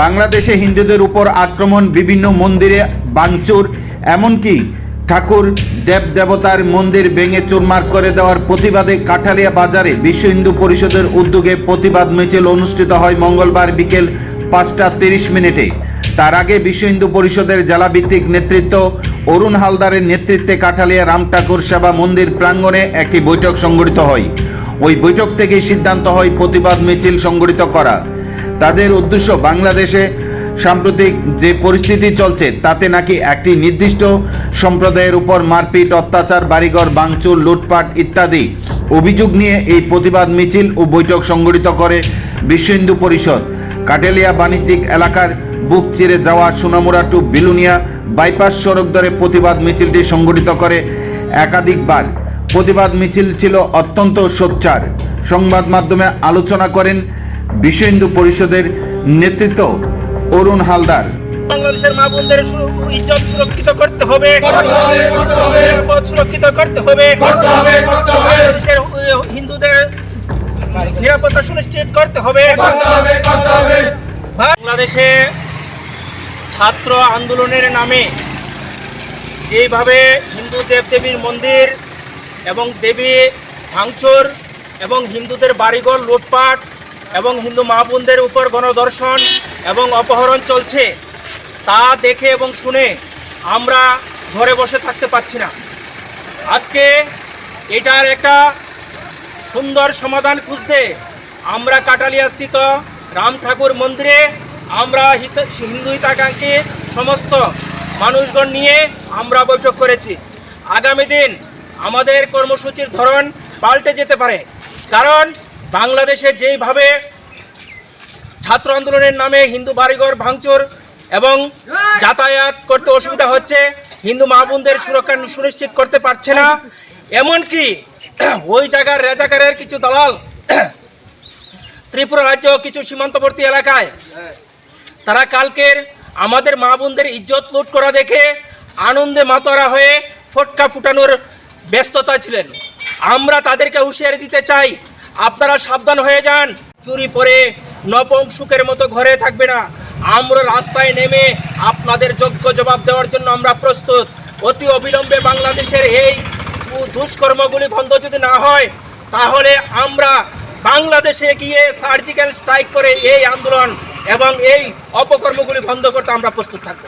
বাংলাদেশে হিন্দুদের উপর আক্রমণ, বিভিন্ন মন্দিরে ভাঙচুর এমনকি ঠাকুর দেব দেবতার মন্দির ভেঙে চুরমার করে দেওয়ার প্রতিবাদে কাঠালিয়া বাজারে বিশ্ব হিন্দু পরিষদের উদ্যোগে প্রতিবাদ মিছিল অনুষ্ঠিত হয় মঙ্গলবার বিকেল পাঁচটা তিরিশ মিনিটে। তার আগে বিশ্ব হিন্দু পরিষদের জেলাভিত্তিক নেতৃত্ব অরুণ হালদারের নেতৃত্বে কাঠালিয়া রাম ঠাকুর সেবা মন্দির প্রাঙ্গণে একটি বৈঠক সংগঠিত হয়। ওই বৈঠক থেকেই সিদ্ধান্ত হয় প্রতিবাদ মিছিল সংগঠিত করা। তাদের উদ্দেশ্য বাংলাদেশে সাম্প্রতিক যে পরিস্থিতি চলছে, তাতে নাকি একটি নির্দিষ্ট সম্প্রদায়ের উপর মারপিট, অত্যাচার, বাড়িঘর, ভাঙচুর, লুটপাট ইত্যাদি অভিযোগ নিয়ে এই প্রতিবাদ মিছিল ও বৈঠক সংগঠিত করে বিশ্ব হিন্দু পরিষদ। কাটেলিয়া বাণিজ্যিক এলাকার বুক চিরে যাওয়া সোনামুড়া টু বিলুনিয়া বাইপাস সড়ক ধরে প্রতিবাদ মিছিলটি সংগঠিত করে একাধিকবার। প্রতিবাদ মিছিল ছিল অত্যন্ত সোচ্চার। সংবাদ মাধ্যমে আলোচনা করেন বিশ্ব হিন্দু পরিষদের নেতৃত্ব অরুণ হালদার। বাংলাদেশের মা বোনদের ইজ্জত সুরক্ষিত করতে হবে। সুরক্ষিত করতে হবে। করতে হবে, করতে হবে। বাংলাদেশের হিন্দুদের নিরাপত্তা সুনিশ্চিত করতে হবে। করতে হবে করতে হবে। বাংলাদেশে ছাত্র আন্দোলনের নামে যেইভাবে হিন্দু দেবদেবীর মন্দির এবং দেবী ভাঙচুর এবং হিন্দুদের বাড়িঘর লুটপাট এবং হিন্দু মা বোনদের উপর গণদর্শন এবং অপহরণ চলছে, তা দেখে এবং শুনে আমরা ঘরে বসে থাকতে পাচ্ছি না। আজকে এটার একটা সুন্দর সমাধান খুঁজতে আমরা কাটালিয়া স্থিত রাম ঠাকুর মন্দিরে আমরা হিন্দু হিতাকাঙ্ক্ষী সমস্ত মানুষগণ নিয়ে আমরা বৈঠক করেছি। আগামী দিন আমাদের কর্মসূচির ধরন পাল্টে যেতে পারে। কারণ বাংলাদেশে যেইভাবে ছাত্র আন্দোলনের নামে হিন্দু বাড়িঘর ভাঙচুর এবং যাতায়াত করতে অসুবিধা হচ্ছে, হিন্দু মা বোনদের সুরক্ষা সুনিশ্চিত করতে পারছে না। এমনকি ওই জায়গার রেজাকারের কিছু দালাল ত্রিপুরা রাজ্য কিছু সীমান্তবর্তী এলাকায়, তারা কালকের আমাদের মা বোনদের ইজ্জত লুট করা দেখে আনন্দে মাতোয়ারা হয়ে ফটকা ফুটানোর ব্যস্ততা ছিলেন। আমরা তাদেরকে হুঁশিয়ারি দিতে চাই আপনারা সাবধান হয়ে যান। চুরি পরে নপংসুকের মতো ঘরে থাকবে না। আমরা রাস্তায় নেমে আপনাদের যোগ্য জবাব দেওয়ার জন্য আমরা প্রস্তুত। অতি অবিলম্বে বাংলাদেশের এই দুষ্কর্মগুলি বন্ধ যদি না হয়, তাহলে আমরা বাংলাদেশে গিয়ে সার্জিক্যাল স্ট্রাইক করে এই আন্দোলন এবং এই অপকর্মগুলি বন্ধ করতে আমরা প্রস্তুত থাকব।